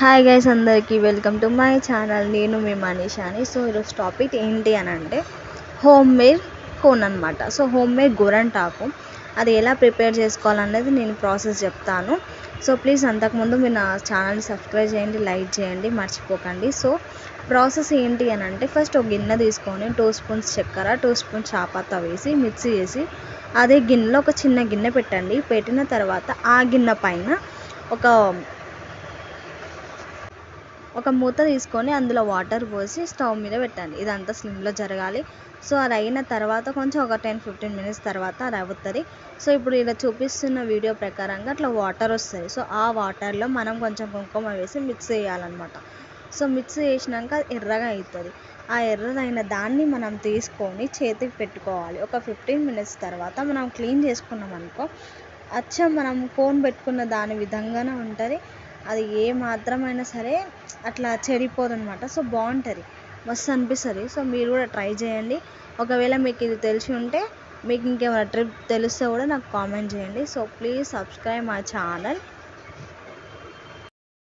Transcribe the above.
Hi guys అందరికీ welcome to my channel నేను మీ మనీషాని. సో ఈరోజు టాపిక్ ఏంటి అని అంటే హోమ్ మేడ్ కోన్ అనమాట సో హోమ్ మేడ్ గోరంటాకు. అది ఎలా ప్రిపేర్ చేసుకోవాలనేది నేను ప్రాసెస్ చెప్తాను. సో ప్లీజ్ అంతకుముందు మీరు నా ఛానల్ని సబ్స్క్రైబ్ చేయండి లైక్ చేయండి మర్చిపోకండి. సో ప్రాసెస్ ఏంటి అని అంటే ఫస్ట్ ఒక గిన్నె తీసుకొని టూ స్పూన్స్ చక్కెర టూ స్పూన్స్ చాపత్త వేసి మిక్సీ చేసి అదే గిన్నెలో ఒక చిన్న గిన్నె పెట్టండి. పెట్టిన తర్వాత ఆ గిన్నె పైన ఒక ఒక మూత తీసుకొని అందులో వాటర్ పోసి స్టవ్ మీద పెట్టండి. ఇదంతా స్లిమ్లో జరగాలి. సో అది అయిన తర్వాత కొంచెం ఒక టెన్ ఫిఫ్టీన్ మినిట్స్ తర్వాత అది అవుతుంది. సో ఇప్పుడు ఇలా చూపిస్తున్న వీడియో ప్రకారంగా అట్లా వాటర్ వస్తుంది. సో ఆ వాటర్లో మనం కొంచెం కుంకుమ వేసి మిక్స్ చేయాలన్నమాట. సో మిక్స్ చేసినాక ఎర్రగా అవుతుంది. ఆ ఎర్రదైన దాన్ని మనం తీసుకొని చేతికి పెట్టుకోవాలి. ఒక ఫిఫ్టీన్ మినిట్స్ తర్వాత మనం క్లీన్ చేసుకున్నాం అనుకో అచ్చ మనం కోన్ పెట్టుకున్న దాని విధంగానే ఉంటుంది. అది ఏ మాత్రమైనా సరే అట్లా చెడిపోదు అనమాట సో బాగుంటుంది. మస్తు అనిపిస్తుంది. సో మీరు కూడా ట్రై చేయండి. ఒకవేళ మీకు ఇది తెలిసి ఉంటే మీకు ఇంకేమైనా ట్రిప్ తెలిస్తే కూడా నాకు కామెంట్ చేయండి. So please subscribe my channel.